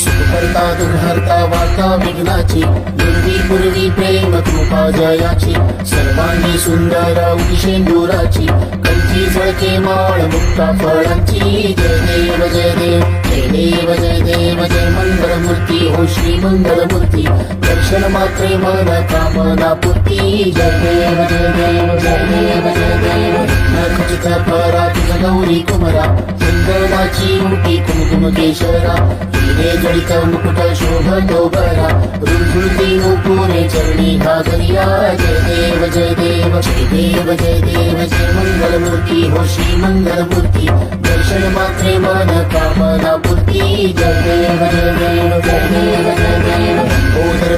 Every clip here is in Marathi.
सुखकर्ता दुर्हर्ता वार्ता विघ्नाची दुर्वी पूर्वी प्रेम कृपा जयाची सर्वांनी सुंदर उशेंदुराची कंची झळके माळ मुक्ता फळांची जय देव जय देव जय देव जय देव जय मंगल मूर्ती हो श्री मंगल मूर्ती दर्शन मात्रे मन कामना पूर्ती जय देव जय देव जय देव जय देव नखचित परा तुझ गौरी कुमरा. चंदनाची मुठी कुमकुम केशरा. हिरे जडित मुकुट शोभतो बरा. रुंझुळती नुपुरे चरणी घागरिया जय देव जय देव जय देव जय देव जय मंगल मूर्ती. हो श्री मंगल मूर्ती. दर्शन मात्रे मन कामना पूर्ती. जय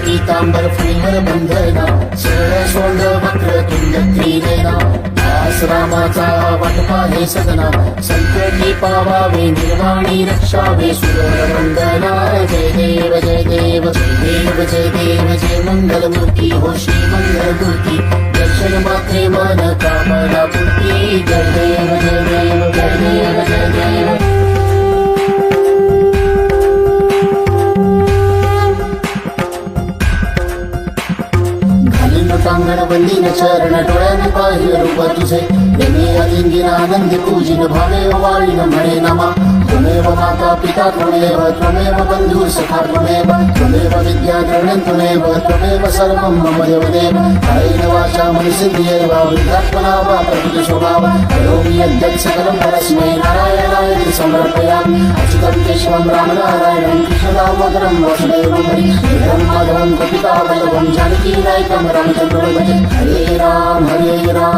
पीतांबर फुलवर बंधना शेळ सोंड वक्र तुंड त्रिनेना रामाचा वाटपा हे सदना संकटी पावावे निर्वाणी रक्षावे सुर मंगला जय देव जय देव जय देव जय देव जय मंगल मूर्ती हो श्री मंगल मूर्ती दर्शन मात्रे मन कामना पूर्ती घालीन कांगण बंदीन चरण डोळ्याने पाहिलं रूप तुझे. नेमे अलिंगीन आनंदी पूजिन भावे वाळीन म्हणे नमा. त्वमेव माता पिता त्वमेव त्वमेव बंधू सखा त्वमेव त्वमेव विद्या द्रविणं त्वमेव त्वमेव सर्वं मम देवदेव। कायेन वाचा मनसिद्धिर्व वृद्धात्मना वा प्रकृतिशोभा वा करोमि यद्यत् सकलं परस्मै नारायणाय इति समर्पयामि। अच्युतं केशवं रामनारायणं कृष्णदामोदरं वसुदेवं हरि श्रीधं माधवं कपिता वल्लभं जानकी नायकं रामचन्द्रं हरे राम हरे राम।